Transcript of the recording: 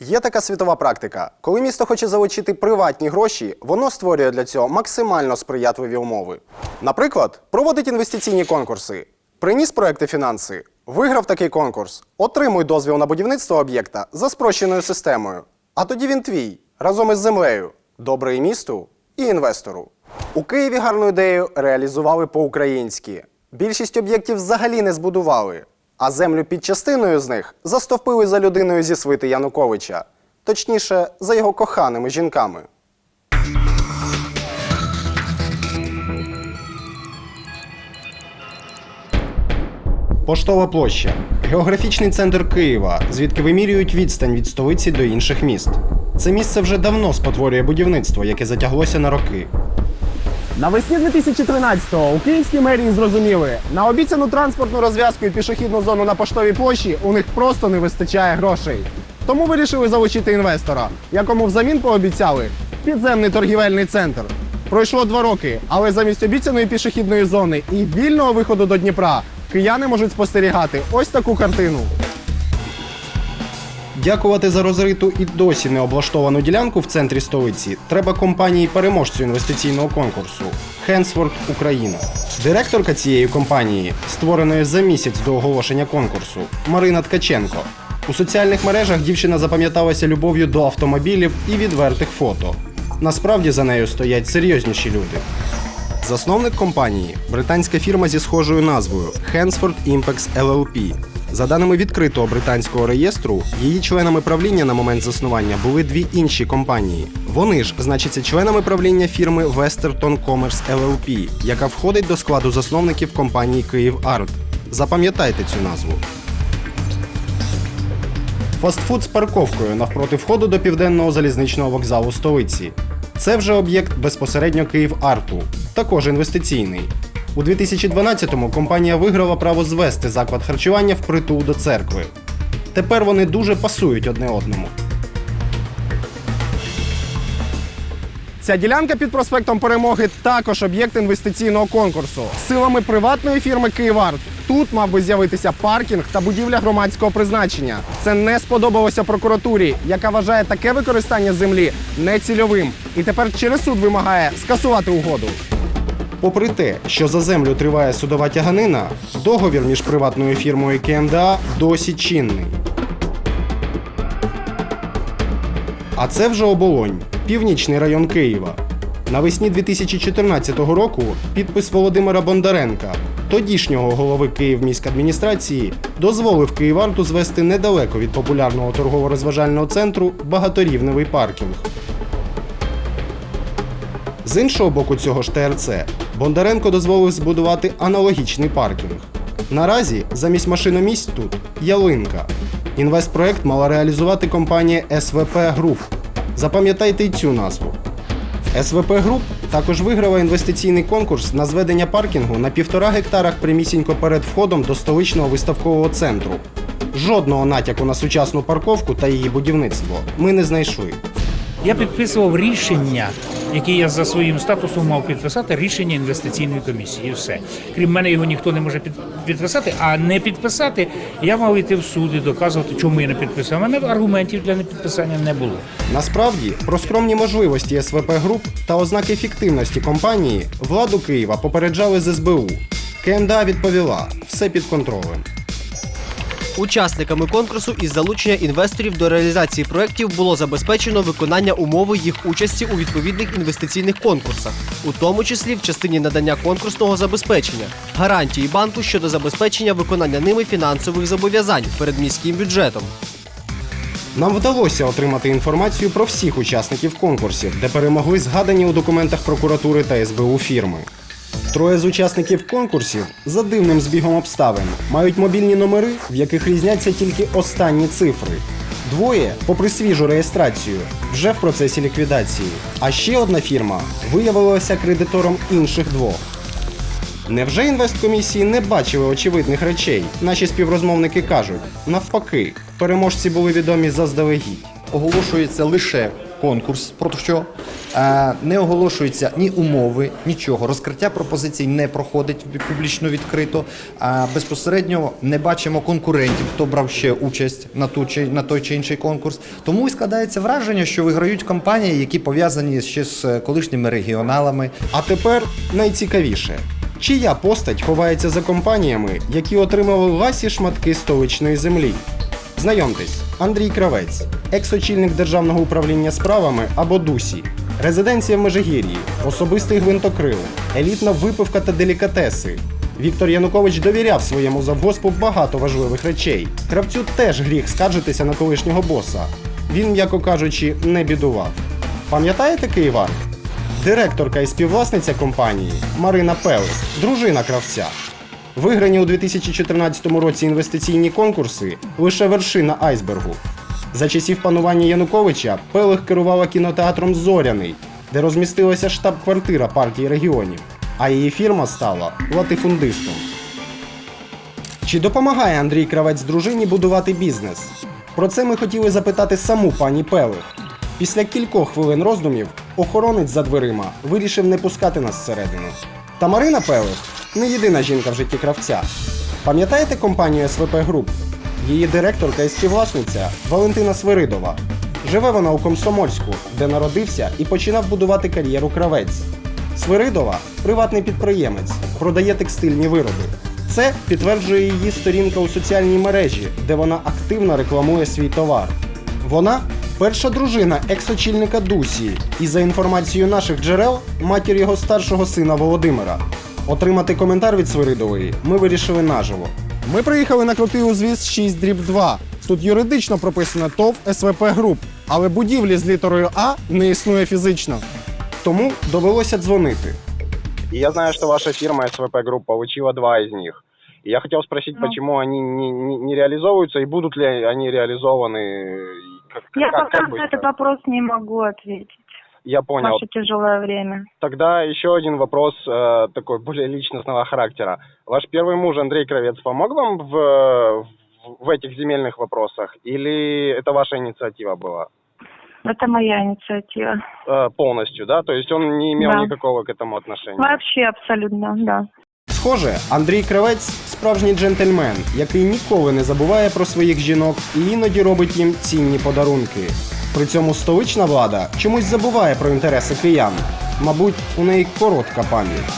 Є така світова практика. Коли місто хоче залучити приватні гроші, воно створює для цього максимально сприятливі умови. Наприклад, проводить інвестиційні конкурси. Приніс проекти фінанси, виграв такий конкурс, отримуй дозвіл на будівництво об'єкта за спрощеною системою. А тоді він твій разом із землею. Добре і місту, і інвестору. У Києві гарну ідею реалізували по-українськи. Більшість об'єктів взагалі не збудували, а землю під частиною з них застовпили за людиною зі свити Януковича, точніше, за його коханими жінками. Поштова площа географічний центр Києва, звідки вимірюють відстань від столиці до інших міст. Це місце вже давно спотворює будівництво, яке затяглося на роки. Навесні 2013-го у київській мерії зрозуміли, на обіцяну транспортну розв'язку і пішохідну зону на поштовій площі у них просто не вистачає грошей. Тому вирішили залучити інвестора, якому взамін пообіцяли підземний торгівельний центр. Пройшло два роки, але замість обіцяної пішохідної зони і вільного виходу до Дніпра кияни можуть спостерігати ось таку картину. Дякувати за розриту і досі не облаштовану ділянку в центрі столиці треба компанії переможцю інвестиційного конкурсу Хенсворт Україна. Директорка цієї компанії, створеної за місяць до оголошення конкурсу, Марина Ткаченко. У соціальних мережах дівчина запам'яталася любов'ю до автомобілів і відвертих фото. Насправді за нею стоять серйозніші люди. Засновник компанії британська фірма зі схожою назвою Hansford Impex LLP. За даними відкритого британського реєстру, її членами правління на момент заснування були дві інші компанії. Вони ж значаться членами правління фірми Westerton Commerce LLP, яка входить до складу засновників компанії Київ Арт. Запам'ятайте цю назву. Фастфуд з парковкою навпроти входу до південного залізничного вокзалу столиці. Це вже об'єкт безпосередньо Київ Арту, також інвестиційний. У 2012-му компанія виграла право звести заклад харчування в притул до церкви. Тепер вони дуже пасують одне одному. Ця ділянка під проспектом Перемоги також об'єкт інвестиційного конкурсу. Силами приватної фірми «Київарт» тут мав би з'явитися паркінг та будівля громадського призначення. Це не сподобалося прокуратурі, яка вважає таке використання землі нецільовим. І тепер через суд вимагає скасувати угоду. Попри те, що за землю триває судова тяганина, договір між приватною фірмою КМДА досі чинний. А це вже оболонь, північний район Києва. Навесні 2014 року підпис Володимира Бондаренка, тодішнього голови Київміськадміністрації, дозволив Київарту звести недалеко від популярного торгово-розважального центру багаторівневий паркінг. З іншого боку цього ж ТРЦ Бондаренко дозволив збудувати аналогічний паркінг. Наразі замість машиномісць тут ялинка. Інвестпроект мала реалізувати компанія СВП Груп. Запам'ятайте й цю назву. СВП Груп також виграла інвестиційний конкурс на зведення паркінгу на півтора гектарах прямісінько перед входом до столичного виставкового центру. Жодного натяку на сучасну парковку та її будівництво ми не знайшли. Я підписував рішення, яке я за своїм статусом мав підписати, рішення інвестиційної комісії. Все. Крім мене, його ніхто не може підписати, а не підписати, я мав йти в суд і доказувати, чому я не підписав. У мене аргументів для непідписання не було. Насправді, про скромні можливості СВП груп та ознаки фіктивності компанії владу Києва попереджали з СБУ. КМДА відповіла все під контролем. Учасниками конкурсу із залучення інвесторів до реалізації проєктів було забезпечено виконання умови їх участі у відповідних інвестиційних конкурсах, у тому числі в частині надання конкурсного забезпечення, гарантії банку щодо забезпечення виконання ними фінансових зобов'язань перед міським бюджетом. Нам вдалося отримати інформацію про всіх учасників конкурсів, де перемогли згадані у документах прокуратури та СБУ фірми. Троє з учасників конкурсів за дивним збігом обставин мають мобільні номери, в яких різняться тільки останні цифри. Двоє, попри свіжу реєстрацію, вже в процесі ліквідації. А ще одна фірма виявилася кредитором інших двох. Невже інвесткомісії не бачили очевидних речей? Наші співрозмовники кажуть, навпаки, переможці були відомі заздалегідь. Оголошується лише конкурс, про що е, не оголошуються ні умови, нічого. Розкриття пропозицій не проходить публічно відкрито. А безпосередньо не бачимо конкурентів, хто брав ще участь на ту чи на той чи інший конкурс. Тому і складається враження, що виграють компанії, які пов'язані ще з колишніми регіоналами. А тепер найцікавіше. Чия постать ховається за компаніями, які отримали ласі шматки столичної землі? Знайомтесь, Андрій Кравець, екс-очільник Державного управління справами або ДУСі, резиденція в Межигір'ї, особистий гвинтокрил, елітна випивка та делікатеси. Віктор Янукович довіряв своєму завгоспу багато важливих речей. Кравцю теж гріх скаржитися на колишнього боса. Він, м'яко кажучи, не бідував. Пам'ятаєте Київар? Директорка і співвласниця компанії Марина Пелих, дружина кравця. Виграні у 2014 році інвестиційні конкурси лише вершина айсбергу. За часів панування Януковича Пелих керувала кінотеатром Зоряний, де розмістилася штаб-квартира партії регіонів, а її фірма стала латифундистом. Чи допомагає Андрій Кравець дружині будувати бізнес? Про це ми хотіли запитати саму пані Пелих. Після кількох хвилин роздумів охоронець за дверима вирішив не пускати нас всередину. Та Марина Пелих не єдина жінка в житті кравця. Пам'ятаєте компанію СВП Груп? Її директорка і співвласниця Валентина Свиридова. Живе вона у Комсомольську, де народився і починав будувати кар'єру кравець. Свиридова приватний підприємець, продає текстильні вироби. Це підтверджує її сторінка у соціальній мережі, де вона активно рекламує свій товар. Вона перша дружина екс-очільника Дусі, і за інформацією наших джерел, матір його старшого сина Володимира. Отримати коментар від Свиридової ми вирішили наживо. Ми приїхали на крутий узвіз 6 дріб 2. Тут юридично прописано ТОВ СВП Груп, але будівлі з літерою А не існує фізично. Тому довелося дзвонити. Я знаю, что ваша фирма СВП Групп получила два из них. И я хотел спросить, Ну. почему они не, не, не реализовываются и будут ли они реализованы? и Как, Я как- пока как на быстро? этот вопрос не могу ответить. Я В понял. наше тяжелое время. Тогда еще один вопрос э, такой более личностного характера. Ваш первый муж Андрей Кровец помог вам в, в, в этих земельных вопросах? Или это ваша инициатива была? Это моя инициатива. Э, полностью, да? То есть он не имел Да. никакого к этому отношения? Вообще абсолютно, да. Схоже, Андрій Кравець справжній джентльмен, який ніколи не забуває про своїх жінок і іноді робить їм цінні подарунки. При цьому столична влада чомусь забуває про інтереси киян. Мабуть, у неї коротка пам'ять.